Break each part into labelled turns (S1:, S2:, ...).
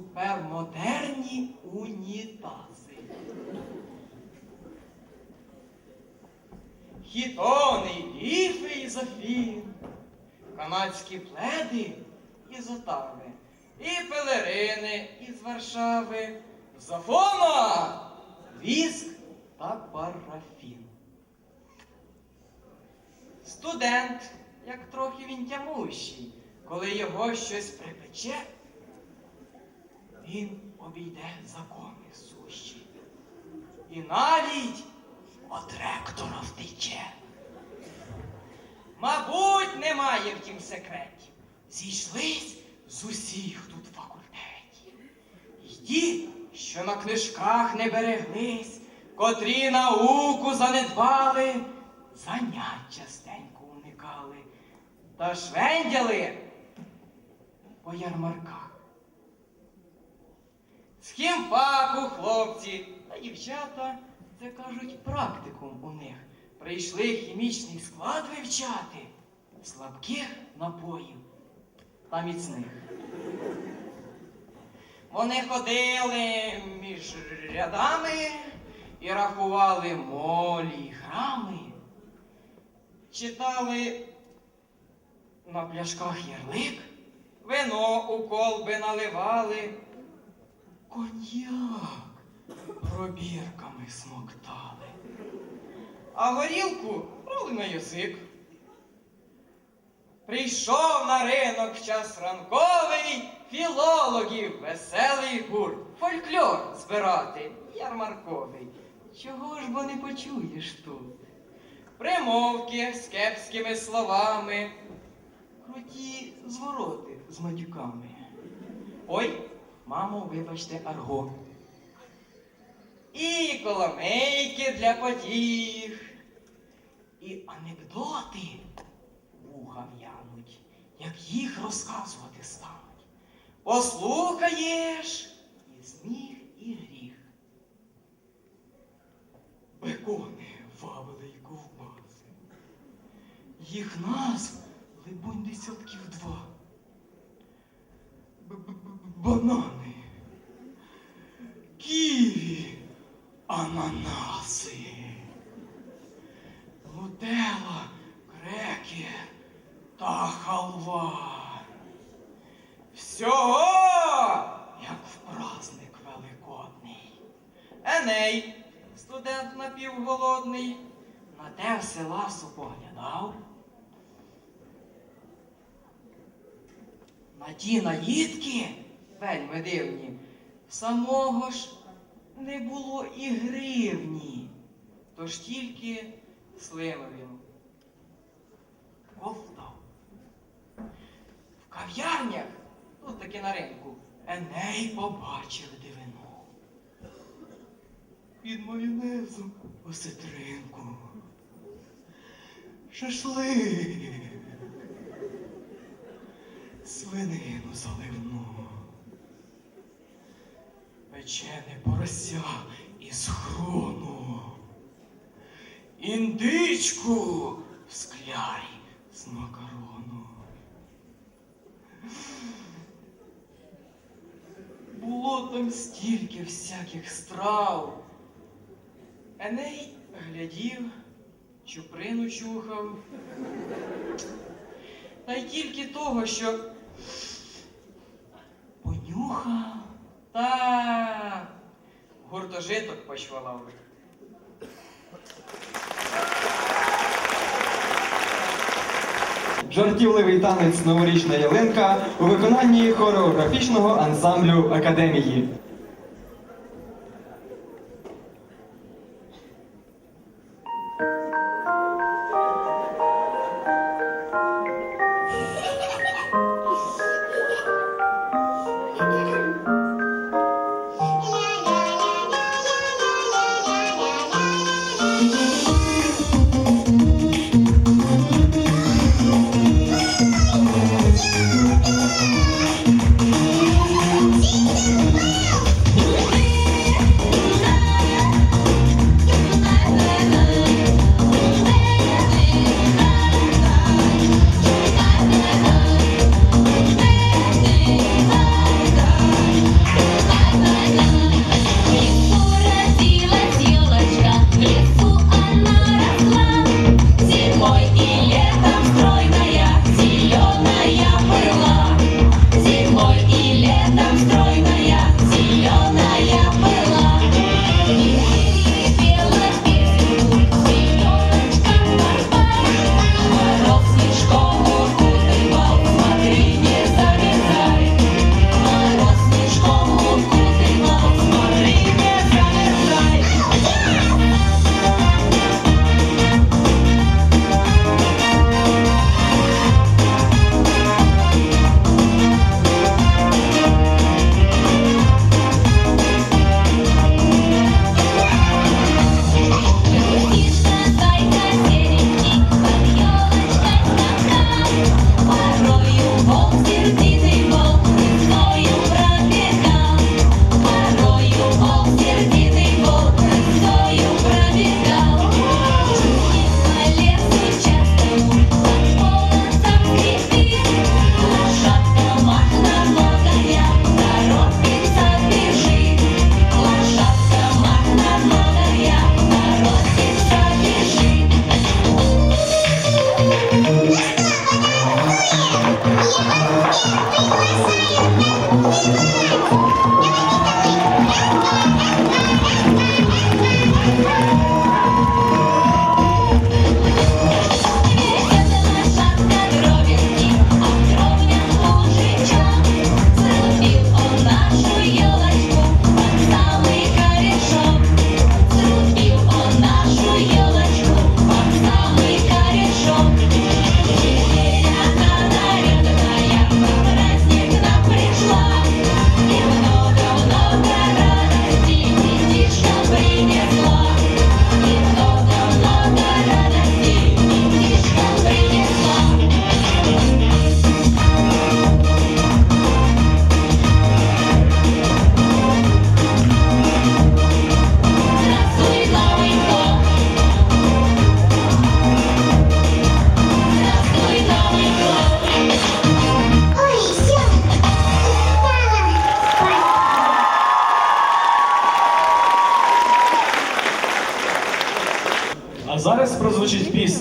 S1: супермодерні унітази. Хітони, ліфи із Афін, канадські пледи із Отави, і пелерини із Варшави, з Афона, віск та парафін. Студент, як трохи він тямущий, коли його щось припече, він обійде закони сущі. І навіть от ректора втече. Мабуть, немає в тім секреті. Зійшлись з усіх тут факультетів. І ті, що на книжках не береглись, котрі науку занедбали, занять частенько уникали та швендяли по ярмарках. Хімфаку хлопці. Та дівчата, це кажуть, практикум у них. Прийшли хімічний склад вивчати. Слабких напоїв. Та міцних. Вони ходили між рядами і рахували молі й грами, читали на пляшках ярлик, вино у колби наливали, коньяк пробірками смоктали, а горілку брали на язик. Прийшов на ринок час ранковий філологів, веселий гурт, фольклор збирати, ярмарковий. Чого ж бо не почуєш тут? Примовки з кепськими словами, круті звороти з матюками. Ой, мамо, вибачте, арго. І коломейки для потіх, і анекдоти вуха в'януть, як їх розказувати стануть. Послухаєш і сміх, і гріх. Бекони, вавили й ковбаси. Їх назв, либонь, десятків два. Банани, ківі, ананаси, нутелла, крекер та халва. Всього, як в праздник великодний. Еней, студент напівголодний, на те все ласо поглядав. На ті наїдки, вельми дивні, самого ж не було і гривні, тож тільки слину він ковтав. В кав'ярнях, тут таки на ринку, Еней побачив дивину. Під майонезом осетринку. Шашлик. Свинину заливну. Печене порося із хрону. Індичку в склярі з макарону. Було там стільки всяких страв. Еней глядів, чуприну чухав. Та й тільки того, що понюхав та гуртожиток почвалав.
S2: Жартівливий танець Новорічна ялинка у виконанні хореографічного ансамблю академії.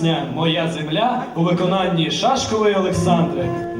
S3: пісня Моя земля у виконанні Шашкової Олександри.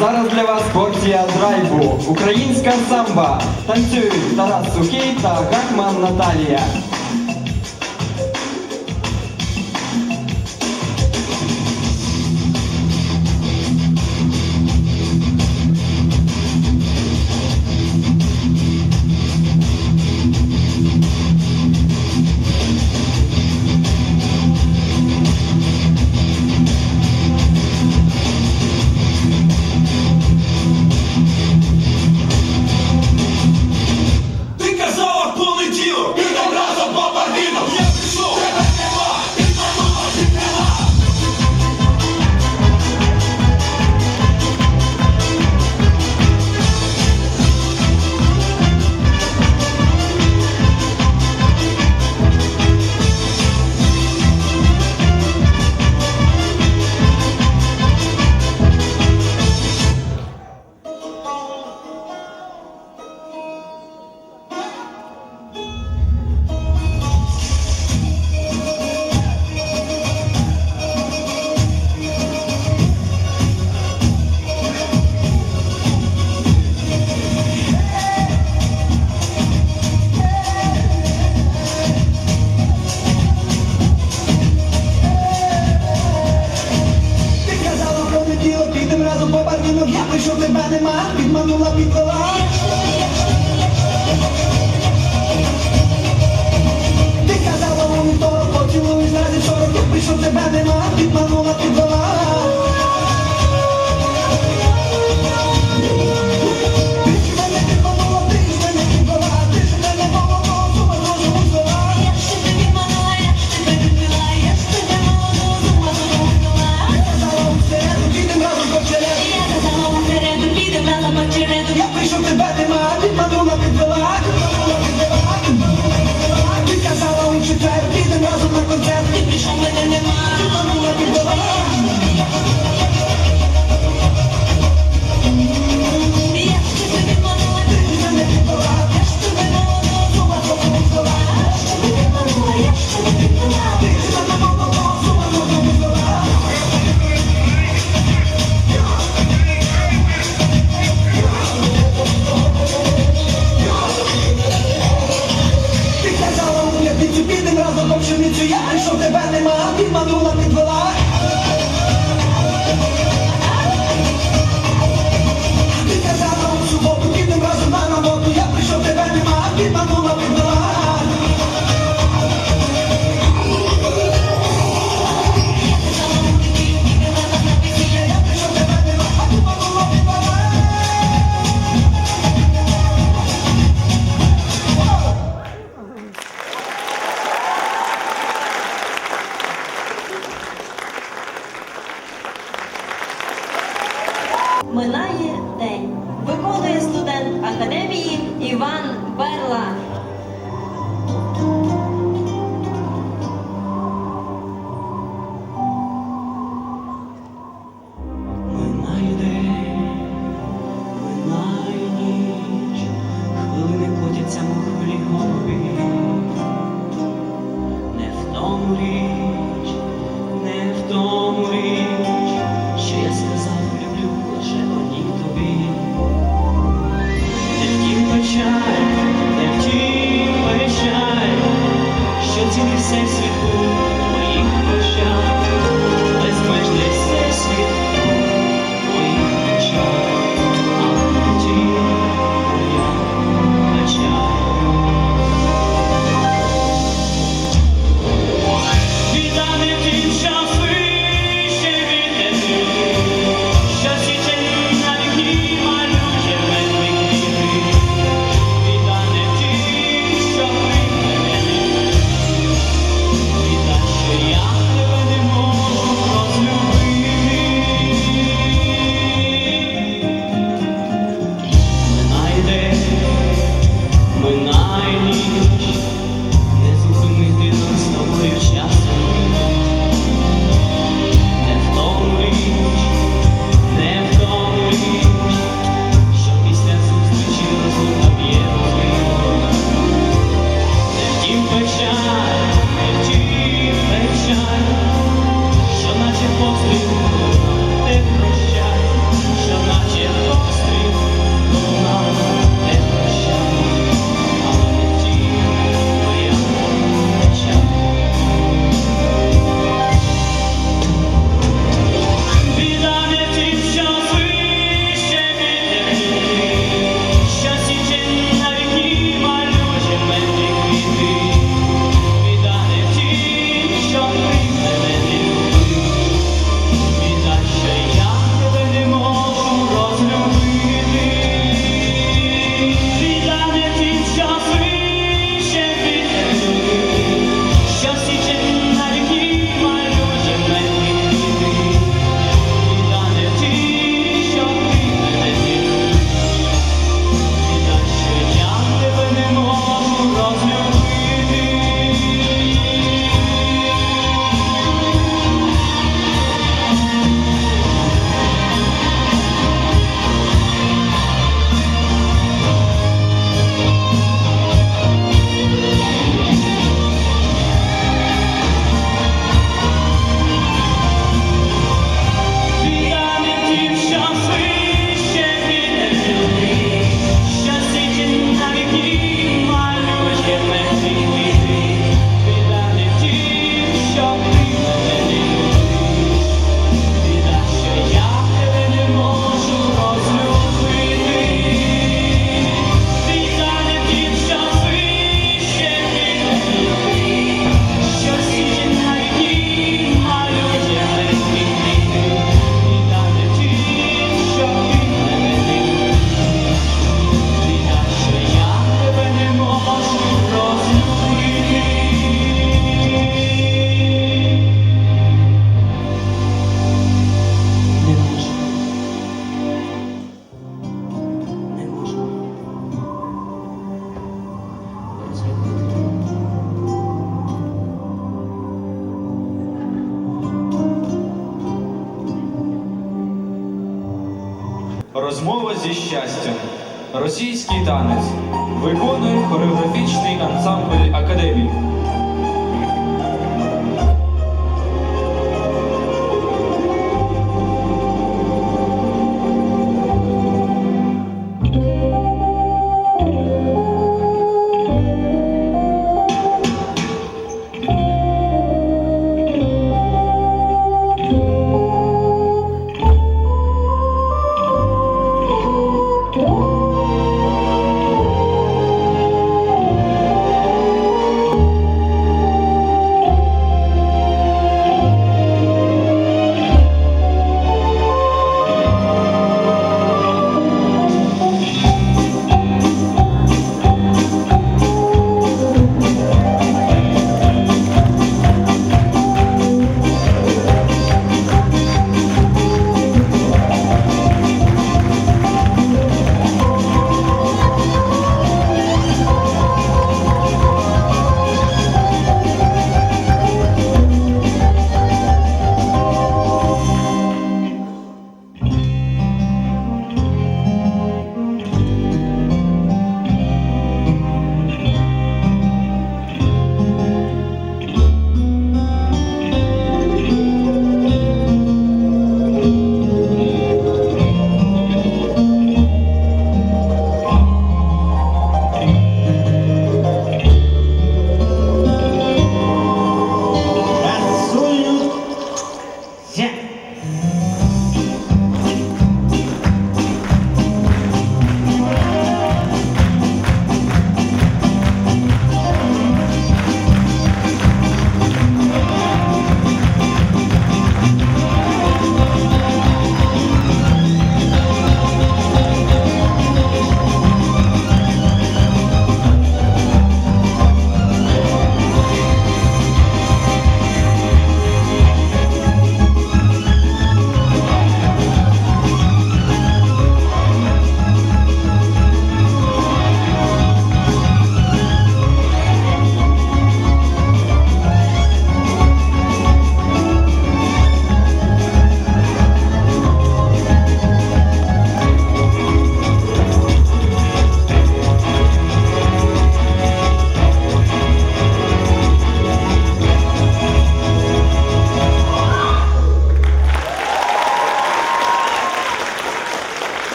S2: зараз для вас порція драйву. Українська самба. Танцюють Тарас Сухий та Гакман Наталія.
S4: Ate Mark, tigman yung lapit.
S5: Розмова зі щастям. Російський танець. Виконує хореографічний ансамбль академії.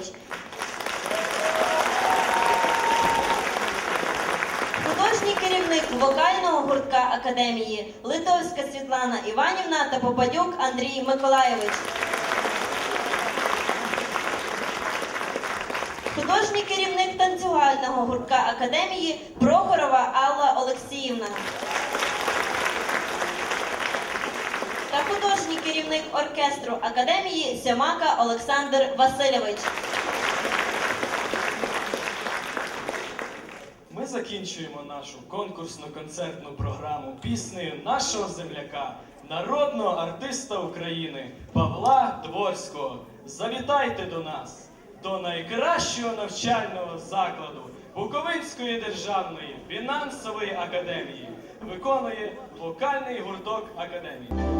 S6: Євгенович. Художній керівник вокального гуртка академії Литовська Світлана Іванівна та Попадюк Андрій Миколайович. Художній керівник танцювального гуртка академії Прохорова Алла Олексіївна. Та художній керівник оркестру академії Сьомака Олександр Васильович.
S5: Закінчуємо нашу конкурсну концертну програму піснею нашого земляка, народного артиста України Павла Дворського. Завітайте до нас, до найкращого навчального закладу Буковинської державної фінансової академії. Виконує вокальний гурток академії.